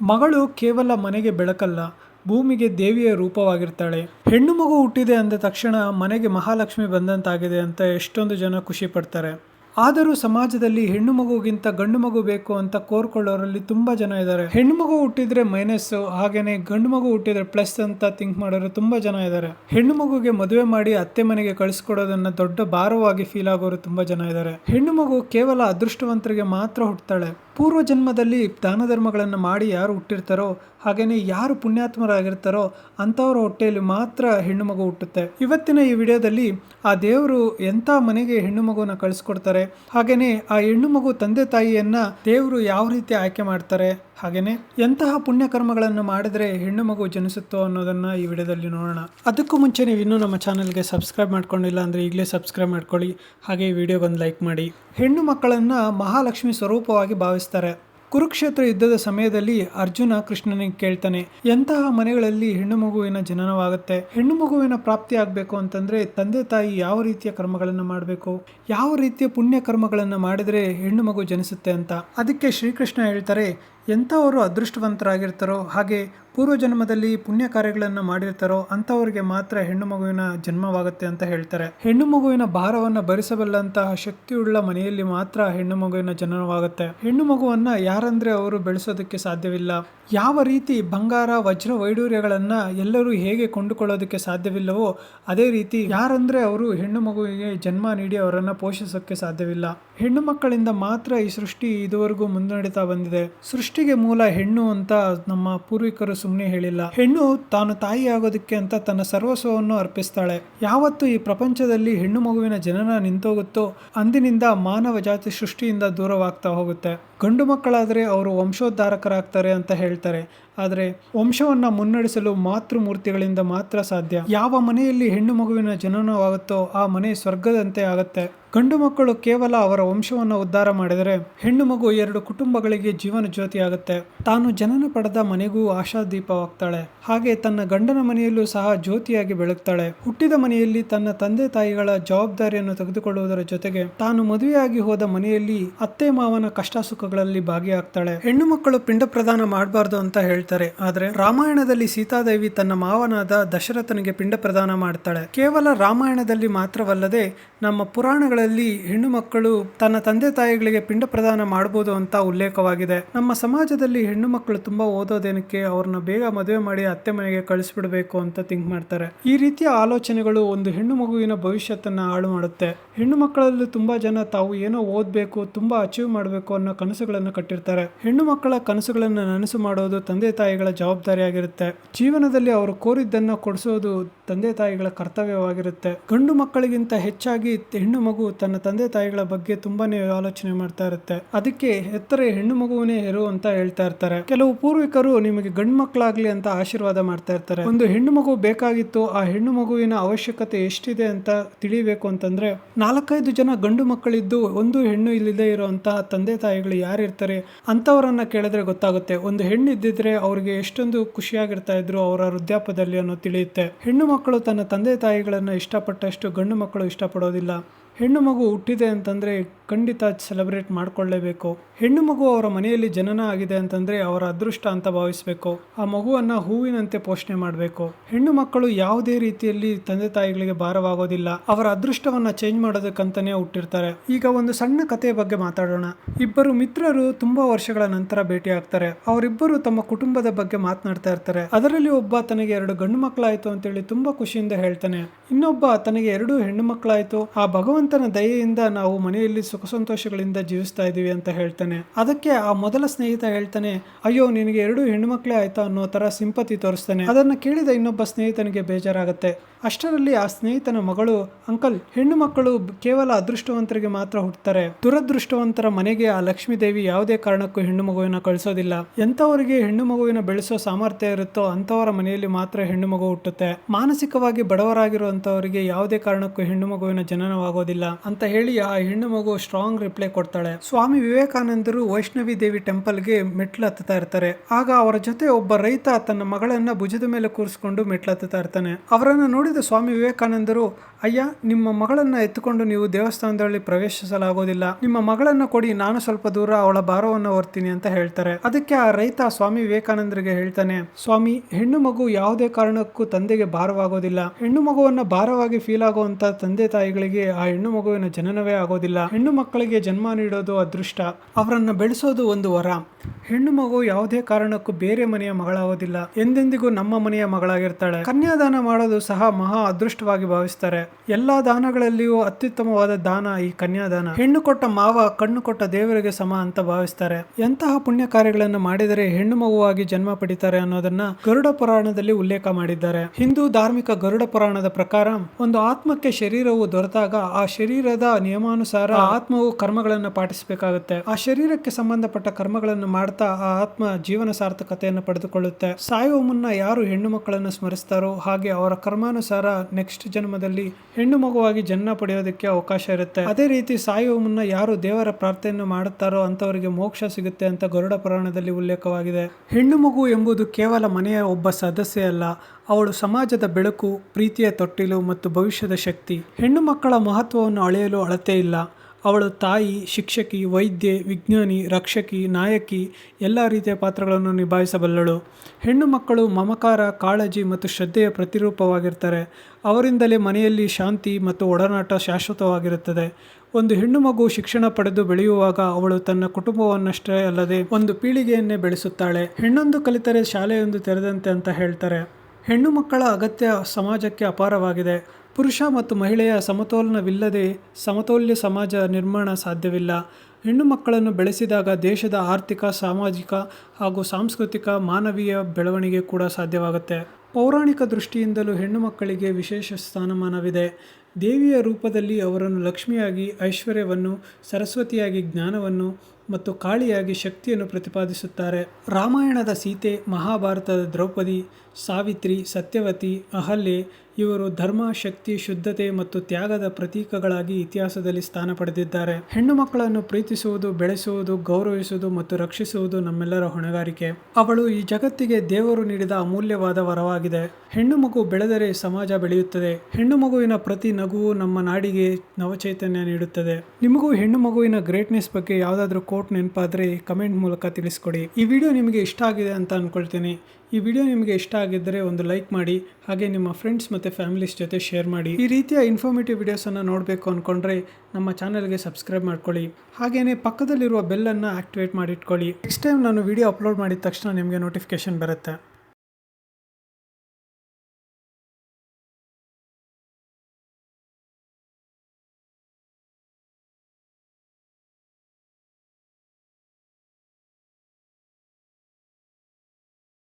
ಮಗಳು ಕೇವಲ ಮನೆಗೆ ಬೆಳಕಲ್ಲ, ಭೂಮಿಗೆ ದೇವಿಯ ರೂಪವಾಗಿರ್ತಾಳೆ. ಹೆಣ್ಣು ಮಗು ಹುಟ್ಟಿದೆ ಅಂದ ತಕ್ಷಣ ಮನೆಗೆ ಮಹಾಲಕ್ಷ್ಮಿ ಬಂದಂತಾಗಿದೆ ಅಂತ ಎಷ್ಟೊಂದು ಜನ ಖುಷಿ ಪಡ್ತಾರೆ. ಆದರೂ ಸಮಾಜದಲ್ಲಿ ಹೆಣ್ಣು ಮಗುಗಿಂತ ಗಂಡು ಮಗು ಬೇಕು ಅಂತ ಕೋರ್ಕೊಳ್ಳೋರಲ್ಲಿ ತುಂಬ ಜನ ಇದ್ದಾರೆ. ಹೆಣ್ಣು ಮಗು ಹುಟ್ಟಿದ್ರೆ ಮೈನಸ್ ಹಾಗೇನೆ ಗಂಡು ಮಗು ಹುಟ್ಟಿದ್ರೆ ಪ್ಲಸ್ ಅಂತ ಥಿಂಕ್ ಮಾಡೋರು ತುಂಬ ಜನ ಇದ್ದಾರೆ. ಹೆಣ್ಣು ಮಗುಗೆ ಮದುವೆ ಮಾಡಿ ಅತ್ತೆ ಮನೆಗೆ ಕಳಿಸ್ಕೊಡೋದನ್ನ ದೊಡ್ಡ ಭಾರವಾಗಿ ಫೀಲ್ ಆಗೋರು ತುಂಬ ಜನ ಇದ್ದಾರೆ. ಹೆಣ್ಣು ಮಗು ಕೇವಲ ಅದೃಷ್ಟವಂತರಿಗೆ ಮಾತ್ರ ಹುಟ್ಟುತ್ತಾಳೆ ಪೂರ್ವ ಜನ್ಮದಲ್ಲಿ ದಾನ ಧರ್ಮಗಳನ್ನು ಮಾಡಿ ಯಾರು ಹುಟ್ಟಿರ್ತಾರೋ ಹಾಗೆಯೇ ಯಾರು ಪುಣ್ಯಾತ್ಮರಾಗಿರ್ತಾರೋ ಅಂಥವ್ರ ಹೊಟ್ಟೆಯಲ್ಲಿ ಮಾತ್ರ ಹೆಣ್ಣು ಮಗು ಹುಟ್ಟುತ್ತೆ. ಇವತ್ತಿನ ಈ ವಿಡಿಯೋದಲ್ಲಿ ಆ ದೇವರು ಎಂಥ ಮನೆಗೆ ಹೆಣ್ಣು ಮಗುವನ್ನ ಕಳಿಸ್ಕೊಡ್ತಾರೆ ಹಾಗೆಯೇ ಆ ಹೆಣ್ಣು ಮಗು ತಂದೆ ತಾಯಿಯನ್ನು ದೇವರು ಯಾವ ರೀತಿ ಆಯ್ಕೆ ಮಾಡ್ತಾರೆ ಹಾಗೆಯೇ ಎಂತಹ ಪುಣ್ಯಕರ್ಮಗಳನ್ನು ಮಾಡಿದರೆ ಹೆಣ್ಣು ಮಗು ಜನಿಸುತ್ತೋ ಅನ್ನೋದನ್ನು ಈ ವಿಡಿಯೋದಲ್ಲಿ ನೋಡೋಣ. ಅದಕ್ಕೂ ಮುಂಚೆ ನೀವು ಇನ್ನೂ ನಮ್ಮ ಚಾನಲ್ಗೆ ಸಬ್ಸ್ಕ್ರೈಬ್ ಮಾಡ್ಕೊಂಡಿಲ್ಲ ಅಂದರೆ ಈಗಲೇ ಸಬ್ಸ್ಕ್ರೈಬ್ ಮಾಡ್ಕೊಳ್ಳಿ, ಹಾಗೆ ಈ ವಿಡಿಯೋಗೊಂದು ಲೈಕ್ ಮಾಡಿ. ಹೆಣ್ಣು ಮಕ್ಕಳನ್ನು ಮಹಾಲಕ್ಷ್ಮಿ ಸ್ವರೂಪವಾಗಿ ಭಾವಿಸ್ತಾರೆ ಕುರುಕ್ಷೇತ್ರ ಯುದ್ಧದ ಸಮಯದಲ್ಲಿ ಅರ್ಜುನ ಕೃಷ್ಣನಿಗೆ ಕೇಳ್ತಾನೆ, ಎಂತಹ ಮನೆಗಳಲ್ಲಿ ಹೆಣ್ಣು ಮಗುವಿನ ಜನನವಾಗುತ್ತೆ? ಹೆಣ್ಣು ಮಗುವಿನ ಪ್ರಾಪ್ತಿ ಆಗಬೇಕು ಅಂತಂದ್ರೆ ತಂದೆ ತಾಯಿ ಯಾವ ರೀತಿಯ ಕರ್ಮಗಳನ್ನು ಮಾಡಬೇಕು? ಯಾವ ರೀತಿಯ ಪುಣ್ಯ ಕರ್ಮಗಳನ್ನು ಮಾಡಿದ್ರೆ ಹೆಣ್ಣು ಮಗು ಜನಿಸುತ್ತೆ ಅಂತ? ಅದಕ್ಕೆ ಶ್ರೀಕೃಷ್ಣ ಹೇಳ್ತಾರೆ ಎಂಥವರು ಅದೃಷ್ಟವಂತರಾಗಿರ್ತಾರೋ, ಹಾಗೆ ಪೂರ್ವ ಜನ್ಮದಲ್ಲಿ ಪುಣ್ಯ ಕಾರ್ಯಗಳನ್ನು ಮಾಡಿರ್ತಾರೋ, ಅಂಥವ್ರಿಗೆ ಮಾತ್ರ ಹೆಣ್ಣು ಮಗುವಿನ ಜನ್ಮವಾಗುತ್ತೆ ಅಂತ ಹೇಳ್ತಾರೆ. ಹೆಣ್ಣು ಮಗುವಿನ ಭಾರವನ್ನು ಭರಿಸಬಲ್ಲಂತಹ ಶಕ್ತಿಯುಳ್ಳ ಮನೆಯಲ್ಲಿ ಮಾತ್ರ ಹೆಣ್ಣು ಮಗುವಿನ ಜನನವಾಗುತ್ತೆ. ಹೆಣ್ಣು ಮಗುವನ್ನು ಯಾರಂದ್ರೆ ಅವರು ಬೆಳೆಸೋದಕ್ಕೆ ಸಾಧ್ಯವಿಲ್ಲ. ಯಾವ ರೀತಿ ಬಂಗಾರ, ವಜ್ರ, ವೈಡೂರ್ಯಗಳನ್ನು ಎಲ್ಲರೂ ಹೇಗೆ ಕೊಂಡುಕೊಳ್ಳೋದಕ್ಕೆ ಸಾಧ್ಯವಿಲ್ಲವೋ, ಅದೇ ರೀತಿ ಯಾರಂದ್ರೆ ಅವರು ಹೆಣ್ಣು ಮಗುವಿಗೆ ಜನ್ಮ ನೀಡಿ ಅವರನ್ನು ಪೋಷಿಸೋಕ್ಕೆ ಸಾಧ್ಯವಿಲ್ಲ. ಹೆಣ್ಣು ಮಕ್ಕಳಿಂದ ಮಾತ್ರ ಈ ಸೃಷ್ಟಿ ಇದುವರೆಗೂ ಮುನ್ನಡೆತಾ ಬಂದಿದೆ. ಸೃಷ್ಟಿಗೆ ಮೂಲ ಹೆಣ್ಣು ಅಂತ ನಮ್ಮ ಪೂರ್ವಿಕರು ಸುಮ್ಮನೆ ಹೇಳಿಲ್ಲ. ಹೆಣ್ಣು ತಾನು ತಾಯಿ ಆಗೋದಕ್ಕೆ ಅಂತ ತನ್ನ ಸರ್ವಸ್ವವನ್ನು ಅರ್ಪಿಸ್ತಾಳೆ. ಯಾವತ್ತು ಈ ಪ್ರಪಂಚದಲ್ಲಿ ಹೆಣ್ಣು ಮಗುವಿನ ಜನನ ನಿಂತೋಗುತ್ತೋ ಅಂದಿನಿಂದ ಮಾನವ ಜಾತಿ ಸೃಷ್ಟಿಯಿಂದ ದೂರವಾಗ್ತಾ ಹೋಗುತ್ತೆ. ಗಂಡು ಮಕ್ಕಳಾದರೆ ಅವರು ವಂಶೋದ್ಧಾರಕರಾಗ್ತಾರೆ ಅಂತ ಹೇಳ್ತಾರೆ. ಆದರೆ ವಂಶವನ್ನು ಮುನ್ನಡೆಸಲು ಮಾತೃಮೂರ್ತಿಗಳಿಂದ ಮಾತ್ರ ಸಾಧ್ಯ. ಯಾವ ಮನೆಯಲ್ಲಿ ಹೆಣ್ಣು ಮಗುವಿನ ಜನನವಾಗುತ್ತೋ ಆ ಮನೆ ಸ್ವರ್ಗದಂತೆ ಆಗುತ್ತೆ. ಗಂಡು ಮಕ್ಕಳು ಕೇವಲ ಅವರ ವಂಶವನ್ನು ಉದ್ಧಾರ ಮಾಡಿದರೆ ಹೆಣ್ಣು ಮಗು ಎರಡು ಕುಟುಂಬಗಳಿಗೆ ಜೀವನ ಜ್ಯೋತಿ ಆಗುತ್ತೆ ತಾನು ಜನನ ಪಡೆದ ಮನೆಗೂ ಆಶಾದೀಪವಾಗ್ತಾಳೆ. ಹಾಗೆ ತನ್ನ ಗಂಡನ ಮನೆಯಲ್ಲೂ ಸಹ ಜ್ಯೋತಿಯಾಗಿ ಬೆಳಗ್ತಾಳೆ. ಹುಟ್ಟಿದ ಮನೆಯಲ್ಲಿ ತನ್ನ ತಂದೆ ತಾಯಿಗಳ ಜವಾಬ್ದಾರಿಯನ್ನು ತೆಗೆದುಕೊಳ್ಳುವುದರ ಜೊತೆಗೆ ತಾನು ಮದುವೆಯಾಗಿ ಹೋದ ಮನೆಯಲ್ಲಿ ಅತ್ತೆ ಮಾವನ ಕಷ್ಟ ಸುಖಗಳಲ್ಲಿ ಭಾಗಿಯಾಗ್ತಾಳೆ. ಹೆಣ್ಣು ಮಕ್ಕಳು ಪಿಂಡ ಪ್ರದಾನ ಮಾಡಬಾರ್ದು ಅಂತ ಹೇಳ್ತಾರೆ. ಆದರೆ ರಾಮಾಯಣದಲ್ಲಿ ಸೀತಾದೇವಿ ತನ್ನ ಮಾವನಾದ ದಶರಥನಿಗೆ ಪಿಂಡ ಪ್ರದಾನ ಮಾಡ್ತಾಳೆ. ಕೇವಲ ರಾಮಾಯಣದಲ್ಲಿ ಮಾತ್ರವಲ್ಲದೆ ನಮ್ಮ ಪುರಾಣಗಳಲ್ಲಿ ಹೆಣ್ಣು ಮಕ್ಕಳು ತನ್ನ ತಂದೆ ತಾಯಿಗಳಿಗೆ ಪಿಂಡ ಪ್ರದಾನ ಮಾಡಬಹುದು ಅಂತ ಉಲ್ಲೇಖವಾಗಿದೆ. ನಮ್ಮ ಸಮಾಜದಲ್ಲಿ ಹೆಣ್ಣು ಮಕ್ಕಳು ತುಂಬಾ ಓದೋದೇನಕ್ಕೆ ಅವ್ರನ್ನ ಬೇಗ ಮದುವೆ ಮಾಡಿ ಅತ್ತೆ ಮನೆಗೆ ಕಳಿಸ್ಬಿಡ್ಬೇಕು ಅಂತ ಥಿಂಕ್ ಮಾಡ್ತಾರೆ. ಈ ರೀತಿಯ ಆಲೋಚನೆಗಳು ಒಂದು ಹೆಣ್ಣು ಮಗುವಿನ ಭವಿಷ್ಯತನ್ನ ಹಾಳು ಮಾಡುತ್ತೆ. ಹೆಣ್ಣು ಮಕ್ಕಳಲ್ಲೂ ತುಂಬಾ ಜನ ತಾವು ಏನೋ ಓದಬೇಕು, ತುಂಬಾ ಅಚೀವ್ ಮಾಡಬೇಕು ಅನ್ನೋ ಕನಸುಗಳನ್ನು ಕಟ್ಟಿರ್ತಾರೆ. ಹೆಣ್ಣು ಮಕ್ಕಳ ಕನಸುಗಳನ್ನು ನನಸು ಮಾಡೋದು ತಂದೆ ತಾಯಿಗಳ ಜವಾಬ್ದಾರಿಯಾಗಿರುತ್ತೆ. ಜೀವನದಲ್ಲಿ ಅವರು ಕೋರಿದ್ದನ್ನು ಕೊಡಿಸೋದು ತಂದೆ ತಾಯಿಗಳ ಕರ್ತವ್ಯವಾಗಿರುತ್ತೆ. ಗಂಡು ಮಕ್ಕಳಿಗಿಂತ ಹೆಚ್ಚಾಗಿ ಹೆಣ್ಣು ಮಗು ತನ್ನ ತಂದೆ ತಾಯಿಗಳ ಬಗ್ಗೆ ತುಂಬಾನೇ ಆಲೋಚನೆ ಮಾಡ್ತಾ ಇರುತ್ತೆ. ಅದಕ್ಕೆ ಹೆತ್ತರೆ ಹೆಣ್ಣು ಮಗುವನ್ನೇ ಹೆರು ಅಂತ ಹೇಳ್ತಾ ಇರ್ತಾರೆ. ಕೆಲವು ಪೂರ್ವಿಕರು ನಿಮಗೆ ಗಂಡು ಮಕ್ಕಳಾಗ್ಲಿ ಅಂತ ಆಶೀರ್ವಾದ ಮಾಡ್ತಾ ಇರ್ತಾರೆ. ಒಂದು ಹೆಣ್ಣು ಮಗು ಬೇಕಾಗಿತ್ತು, ಆ ಹೆಣ್ಣು ಮಗುವಿನ ಅವಶ್ಯಕತೆ ಎಷ್ಟಿದೆ ಅಂತ ತಿಳಿಬೇಕು ಅಂತಂದ್ರೆ, ನಾಲ್ಕೈದು ಜನ ಗಂಡು ಮಕ್ಕಳಿದ್ದು ಒಂದು ಹೆಣ್ಣು ಇಲ್ಲದೆ ಇರುವಂತಹ ತಂದೆ ತಾಯಿಗಳು ಯಾರಿರ್ತಾರೆ ಅಂತವರನ್ನ ಕೇಳಿದ್ರೆ ಗೊತ್ತಾಗುತ್ತೆ. ಒಂದು ಹೆಣ್ಣು ಇದ್ದಿದ್ರೆ ಅವ್ರಿಗೆ ಎಷ್ಟೊಂದು ಖುಷಿಯಾಗಿರ್ತಾ ಇದ್ರು ಅವರ ವೃದ್ಧಾಪದಲ್ಲಿ ಅನ್ನೋ ತಿಳಿಯುತ್ತೆ. ಹೆಣ್ಣು ಮಕ್ಕಳು ತನ್ನ ತಂದೆ ತಾಯಿಗಳನ್ನ ಇಷ್ಟಪಟ್ಟಷ್ಟು ಗಂಡು ಮಕ್ಕಳು de la ಹೆಣ್ಣು ಮಗು ಹುಟ್ಟಿದೆ ಅಂತಂದರೆ ಖಂಡಿತ ಸೆಲೆಬ್ರೇಟ್ ಮಾಡಿಕೊಳ್ಳೇಬೇಕು. ಹೆಣ್ಣು ಮಗು ಅವರ ಮನೆಯಲ್ಲಿ ಜನನ ಆಗಿದೆ ಅಂತಂದರೆ ಅವರ ಅದೃಷ್ಟ ಅಂತ ಭಾವಿಸಬೇಕು. ಆ ಮಗುವನ್ನು ಹೂವಿನಂತೆ ಪೋಷಣೆ ಮಾಡಬೇಕು. ಹೆಣ್ಣು ಮಕ್ಕಳು ಯಾವುದೇ ರೀತಿಯಲ್ಲಿ ತಂದೆ ತಾಯಿಗಳಿಗೆ ಭಾರವಾಗೋದಿಲ್ಲ. ಅವರ ಅದೃಷ್ಟವನ್ನು ಚೇಂಜ್ ಮಾಡೋದಕ್ಕಂತಾನೆ ಹುಟ್ಟಿರ್ತಾರೆ. ಈಗ ಒಂದು ಸಣ್ಣ ಕಥೆಯ ಬಗ್ಗೆ ಮಾತಾಡೋಣ. ಇಬ್ಬರು ಮಿತ್ರರು ತುಂಬಾ ವರ್ಷಗಳ ನಂತರ ಭೇಟಿ ಆಗ್ತಾರೆ. ಅವರಿಬ್ಬರು ತಮ್ಮ ಕುಟುಂಬದ ಬಗ್ಗೆ ಮಾತನಾಡ್ತಾ ಇರ್ತಾರೆ. ಅದರಲ್ಲಿ ಒಬ್ಬ ತನಗೆ ಎರಡು ಗಂಡು ಮಕ್ಕಳಾಯ್ತು ಅಂತೇಳಿ ತುಂಬಾ ಖುಷಿಯಿಂದ ಹೇಳ್ತಾನೆ. ಇನ್ನೊಬ್ಬ ತನಗೆ ಎರಡು ಹೆಣ್ಣು ಮಕ್ಕಳಾಯ್ತು. ಆ ಭಗವಂತನ ದಯೆಯಿಂದ ನಾವು ಮನೆಯಲ್ಲಿ ಸುಖ ಸಂತೋಷಗಳಿಂದ ಜೀವಿಸ್ತಾ ಇದ್ದೀವಿ ಅಂತ ಹೇಳ್ತಾನೆ. ಅದಕ್ಕೆ ಆ ಮೊದಲ ಸ್ನೇಹಿತ ಹೇಳ್ತಾನೆ, ಅಯ್ಯೋ, ನಿನಗೆ ಎರಡು ಹೆಣ್ಣು ಮಕ್ಕಳೇ ಆಯ್ತಾ ಅನ್ನೋ ತರ ಸಿಂಪತಿ ತೋರಿಸ್ತಾನೆ. ಅದನ್ನ ಕೇಳಿದ ಇನ್ನೊಬ್ಬ ಸ್ನೇಹಿತನಿಗೆ ಬೇಜಾರಾಗುತ್ತೆ. ಅಷ್ಟರಲ್ಲಿ ಆ ಸ್ನೇಹಿತನ ಮಗಳು, ಅಂಕಲ್ ಹೆಣ್ಣು ಮಕ್ಕಳು ಕೇವಲ ಅದೃಷ್ಟವಂತರಿಗೆ ಮಾತ್ರ ಹುಟ್ಟುತ್ತಾರೆ ದುರದೃಷ್ಟವಂತರ ಮನೆಗೆ ಆ ಲಕ್ಷ್ಮೀ ದೇವಿ ಯಾವುದೇ ಕಾರಣಕ್ಕೂ ಹೆಣ್ಣು ಮಗುವಿನ ಕಳಿಸೋದಿಲ್ಲ. ಎಂಥವರಿಗೆ ಹೆಣ್ಣು ಮಗುವಿನ ಬೆಳೆಸೋ ಸಾಮರ್ಥ್ಯ ಇರುತ್ತೋ ಅಂತವರ ಮನೆಯಲ್ಲಿ ಮಾತ್ರ ಹೆಣ್ಣು ಮಗು ಹುಟ್ಟುತ್ತೆ. ಮಾನಸಿಕವಾಗಿ ಬಡವರಾಗಿರುವಂಥವರಿಗೆ ಯಾವುದೇ ಕಾರಣಕ್ಕೂ ಹೆಣ್ಣು ಮಗುವಿನ ಜನನವಾಗೋದಿಲ್ಲ. ಆಗೋದಿಲ್ಲ ಅಂತ ಹೇಳಿ ಆ ಹೆಣ್ಣು ಮಗು ಸ್ಟ್ರಾಂಗ್ ರಿಪ್ಲೈ ಕೊಡ್ತಾಳೆ. ಸ್ವಾಮಿ ವಿವೇಕಾನಂದರು ವೈಷ್ಣವಿ ದೇವಿ ಟೆಂಪಲ್ಗೆ ಮೆಟ್ಲು ಹತ್ತುತ್ತಾ ಇರ್ತಾರೆ. ಆಗ ಅವರ ಜೊತೆ ಒಬ್ಬ ರೈತ ತನ್ನ ಮಗಳನ್ನ ಭುಜದ ಮೇಲೆ ಕೂರಿಸ್ಕೊಂಡು ಮೆಟ್ಲು ಹತ್ತುತ್ತಾ ಇರ್ತಾನೆ. ಅವರನ್ನು ನೋಡಿದ ಸ್ವಾಮಿ ವಿವೇಕಾನಂದರು, ಅಯ್ಯ, ನಿಮ್ಮ ಮಗಳನ್ನ ಎತ್ತುಕೊಂಡು ನೀವು ದೇವಸ್ಥಾನದಲ್ಲಿ ಪ್ರವೇಶಿಸಲಾಗೋದಿಲ್ಲ. ನಿಮ್ಮ ಮಗಳನ್ನ ಕೊಡಿ, ನಾನು ಸ್ವಲ್ಪ ದೂರ ಅವಳ ಭಾರವನ್ನು ಹೊರ್ತೀನಿ ಅಂತ ಹೇಳ್ತಾರೆ. ಅದಕ್ಕೆ ಆ ರೈತ ಸ್ವಾಮಿ ವಿವೇಕಾನಂದರಿಗೆ ಹೇಳ್ತಾನೆ, ಸ್ವಾಮಿ, ಹೆಣ್ಣು ಮಗು ಯಾವುದೇ ಕಾರಣಕ್ಕೂ ತಂದೆಗೆ ಭಾರವಾಗೋದಿಲ್ಲ. ಹೆಣ್ಣು ಮಗುವನ್ನ ಭಾರವಾಗಿ ಫೀಲ್ ಆಗುವಂತ ತಂದೆ ತಾಯಿಗಳಿಗೆ ಆ ಮಗುವಿನ ಜನನವೇ ಆಗೋದಿಲ್ಲ. ಹೆಣ್ಣು ಮಕ್ಕಳಿಗೆ ಜನ್ಮ ನೀಡೋದು ಅದೃಷ್ಟ. ಅವರನ್ನು ಬೆಳೆಸೋದು ಒಂದು ವರ. ಹೆಣ್ಣು ಮಗು ಯಾವುದೇ ಕಾರಣಕ್ಕೂ ಬೇರೆ ಮನೆಯ ಮಗಳಾಗೋದಿಲ್ಲ. ಎಂದೆಂದಿಗೂ ನಮ್ಮ ಮನೆಯ ಮಗಳಾಗಿರ್ತಾಳೆ. ಕನ್ಯಾದಾನ ಮಾಡೋದು ಸಹ ಮಹಾ ಅದೃಷ್ಟವಾಗಿ ಭಾವಿಸ್ತಾರೆ. ಎಲ್ಲಾ ದಾನಗಳಲ್ಲಿಯೂ ಅತ್ಯುತ್ತಮವಾದ ದಾನ ಈ ಕನ್ಯಾದಾನ. ಹೆಣ್ಣು ಕೊಟ್ಟ ಮಾವ ಕಣ್ಣು ಕೊಟ್ಟ ದೇವರಿಗೆ ಸಮ ಅಂತ ಭಾವಿಸ್ತಾರೆ. ಎಂತಹ ಪುಣ್ಯ ಕಾರ್ಯಗಳನ್ನು ಮಾಡಿದರೆ ಹೆಣ್ಣು ಮಗುವಾಗಿ ಜನ್ಮ ಪಡಿತಾರೆ ಅನ್ನೋದನ್ನ ಗರುಡ ಪುರಾಣದಲ್ಲಿ ಉಲ್ಲೇಖ ಮಾಡಿದ್ದಾರೆ. ಹಿಂದೂ ಧಾರ್ಮಿಕ ಗರುಡ ಪುರಾಣದ ಪ್ರಕಾರ ಒಂದು ಆತ್ಮಕ್ಕೆ ಶರೀರವು ದೊರೆತಾಗ ಆ ಶರೀರದ ನಿಯಮಾನುಸಾರ ಆತ್ಮವು ಕರ್ಮಗಳನ್ನು ಪಾಟಿಸಬೇಕಾಗುತ್ತೆ. ಆ ಶರೀರಕ್ಕೆ ಸಂಬಂಧಪಟ್ಟ ಕರ್ಮಗಳನ್ನು ಮಾಡ್ತಾ ಆ ಆತ್ಮ ಜೀವನ ಸಾರ್ಥಕತೆಯನ್ನು ಪಡೆದುಕೊಳ್ಳುತ್ತೆ. ಸಾಯುವ ಮುನ್ನ ಯಾರು ಹೆಣ್ಣು ಮಕ್ಕಳನ್ನು ಸ್ಮರಿಸ್ತಾರೋ ಹಾಗೆ ಅವರ ಕರ್ಮಾನುಸಾರ ನೆಕ್ಸ್ಟ್ ಜನ್ಮದಲ್ಲಿ ಹೆಣ್ಣು ಮಗುವಾಗಿ ಜನ್ಮ ಪಡೆಯೋದಕ್ಕೆ ಅವಕಾಶ ಇರುತ್ತೆ. ಅದೇ ರೀತಿ ಸಾಯುವ ಮುನ್ನ ಯಾರು ದೇವರ ಪ್ರಾರ್ಥನೆಯನ್ನು ಮಾಡುತ್ತಾರೋ ಅಂತವರಿಗೆ ಮೋಕ್ಷ ಸಿಗುತ್ತೆ ಅಂತ ಗರುಡ ಪುರಾಣದಲ್ಲಿ ಉಲ್ಲೇಖವಾಗಿದೆ. ಹೆಣ್ಣು ಮಗು ಎಂಬುದು ಕೇವಲ ಮನೆಯ ಒಬ್ಬ ಸದಸ್ಯ ಅಲ್ಲ ಅವಳು ಸಮಾಜದ ಬೆಳಕು ಪ್ರೀತಿಯ ತೊಟ್ಟಿಲು ಮತ್ತು ಭವಿಷ್ಯದ ಶಕ್ತಿ. ಹೆಣ್ಣು ಮಕ್ಕಳ ಮಹತ್ವವನ್ನು ಅಳೆಯಲು ಅಳತೆ ಇಲ್ಲ. ಅವಳು ತಾಯಿ, ಶಿಕ್ಷಕಿ, ವೈದ್ಯೆ, ವಿಜ್ಞಾನಿ, ರಕ್ಷಕಿ, ನಾಯಕಿ, ಎಲ್ಲ ರೀತಿಯ ಪಾತ್ರಗಳನ್ನು ನಿಭಾಯಿಸಬಲ್ಲಳು. ಹೆಣ್ಣು ಮಕ್ಕಳು ಮಮಕಾರ, ಕಾಳಜಿ ಮತ್ತು ಶ್ರದ್ಧೆಯ ಪ್ರತಿರೂಪವಾಗಿರ್ತಾರೆ ಅವರಿಂದಲೇ ಮನೆಯಲ್ಲಿ ಶಾಂತಿ ಮತ್ತು ಒಡನಾಟ ಶಾಶ್ವತವಾಗಿರುತ್ತದೆ. ಒಂದು ಹೆಣ್ಣು ಮಗು ಶಿಕ್ಷಣ ಪಡೆದು ಬೆಳೆಯುವಾಗ ಅವಳು ತನ್ನ ಕುಟುಂಬವನ್ನಷ್ಟೇ ಅಲ್ಲದೆ ಒಂದು ಪೀಳಿಗೆಯನ್ನೇ ಬೆಳೆಸುತ್ತಾಳೆ. ಹೆಣ್ಣೊಂದು ಕಲಿತರೆ ಶಾಲೆಯೊಂದು ತೆರೆದಂತೆ ಅಂತ ಹೇಳ್ತಾರೆ. ಹೆಣ್ಣು ಮಕ್ಕಳ ಅಗತ್ಯ ಸಮಾಜಕ್ಕೆ ಅಪಾರವಾಗಿದೆ. ಪುರುಷ ಮತ್ತು ಮಹಿಳೆಯ ಸಮತೋಲನವಿಲ್ಲದೆ ಸಮತೋಲ್ಯ ಸಮಾಜ ನಿರ್ಮಾಣ ಸಾಧ್ಯವಿಲ್ಲ. ಹೆಣ್ಣು ಮಕ್ಕಳನ್ನು ಬೆಳೆಸಿದಾಗ ದೇಶದ ಆರ್ಥಿಕ, ಸಾಮಾಜಿಕ ಹಾಗೂ ಸಾಂಸ್ಕೃತಿಕ ಮಾನವೀಯ ಬೆಳವಣಿಗೆ ಕೂಡ ಸಾಧ್ಯವಾಗುತ್ತೆ. ಪೌರಾಣಿಕ ದೃಷ್ಟಿಯಿಂದಲೂ ಹೆಣ್ಣು ಮಕ್ಕಳಿಗೆ ವಿಶೇಷ ಸ್ಥಾನಮಾನವಿದೆ. ದೇವಿಯ ರೂಪದಲ್ಲಿ ಅವರನ್ನು ಲಕ್ಷ್ಮಿಯಾಗಿ, ಐಶ್ವರ್ಯವನ್ನು, ಸರಸ್ವತಿಯಾಗಿ, ಜ್ಞಾನವನ್ನು ಮತ್ತು ಕಾಳಿಯಾಗಿ ಶಕ್ತಿಯನ್ನು ಪ್ರತಿಪಾದಿಸುತ್ತಾರೆ. ರಾಮಾಯಣದ ಸೀತೆ ಮಹಾಭಾರತದ ದ್ರೌಪದಿ ಸಾವಿತ್ರಿ ಸತ್ಯವತಿ ಅಹಲ್ಯೆ ಇವರು ಧರ್ಮ, ಶಕ್ತಿ, ಶುದ್ಧತೆ ಮತ್ತು ತ್ಯಾಗದ ಪ್ರತೀಕಗಳಾಗಿ ಇತಿಹಾಸದಲ್ಲಿ ಸ್ಥಾನ ಪಡೆದಿದ್ದಾರೆ. ಹೆಣ್ಣು ಮಕ್ಕಳನ್ನು ಪ್ರೀತಿಸುವುದು, ಬೆಳೆಸುವುದು, ಗೌರವಿಸುವುದು ಮತ್ತು ರಕ್ಷಿಸುವುದು ನಮ್ಮೆಲ್ಲರ ಹೊಣೆಗಾರಿಕೆ. ಅವಳು ಈ ಜಗತ್ತಿಗೆ ದೇವರು ನೀಡಿದ ಅಮೂಲ್ಯವಾದ ವರವಾಗಿದೆ. ಹೆಣ್ಣು ಮಗು ಬೆಳೆದರೆ ಸಮಾಜ ಬೆಳೆಯುತ್ತದೆ. ಹೆಣ್ಣು ಮಗುವಿನ ಪ್ರತಿ ನಗುವು ನಮ್ಮ ನಾಡಿಗೆ ನವಚೈತನ್ಯ ನೀಡುತ್ತದೆ. ನಿಮಗೂ ಹೆಣ್ಣು ಮಗುವಿನ ಗ್ರೇಟ್ನೆಸ್ ಬಗ್ಗೆ ಯಾವುದಾದ್ರೂ ಕೋಟ್ ನೆನಪಾದರೆ ಕಮೆಂಟ್ ಮೂಲಕ ತಿಳಿಸ್ಕೊಡಿ. ಈ ವಿಡಿಯೋ ನಿಮಗೆ ಇಷ್ಟ ಆಗಿದೆ ಅಂತ ಅಂದ್ಕೊಳ್ತೀನಿ ಈ ವಿಡಿಯೋ ನಿಮಗೆ ಇಷ್ಟ ಆಗಿದ್ದರೆ ಒಂದು ಲೈಕ್ ಮಾಡಿ, ಹಾಗೆ ನಿಮ್ಮ ಫ್ರೆಂಡ್ಸ್ ಮತ್ತು ಫ್ಯಾಮಿಲೀಸ್ ಜೊತೆ ಶೇರ್ ಮಾಡಿ. ಈ ರೀತಿಯ ಇನ್ಫಾರ್ಮೇಟಿವ್ ವಿಡಿಯೋಸನ್ನು ನೋಡಬೇಕು ಅಂದ್ಕೊಂಡ್ರೆ ನಮ್ಮ ಚಾನಲ್ಗೆ ಸಬ್ಸ್ಕ್ರೈಬ್ ಮಾಡ್ಕೊಳ್ಳಿ. ಹಾಗೆಯೇ ಪಕ್ಕದಲ್ಲಿರುವ ಬೆಲ್ಲನ್ನು ಆಕ್ಟಿವೇಟ್ ಮಾಡಿಟ್ಕೊಳ್ಳಿ. ನೆಕ್ಸ್ಟ್ ಟೈಮ್ ನಾನು ವಿಡಿಯೋ ಅಪ್ಲೋಡ್ ಮಾಡಿದ ತಕ್ಷಣ ನಿಮಗೆ ನೋಟಿಫಿಕೇಶನ್ ಬರುತ್ತೆ.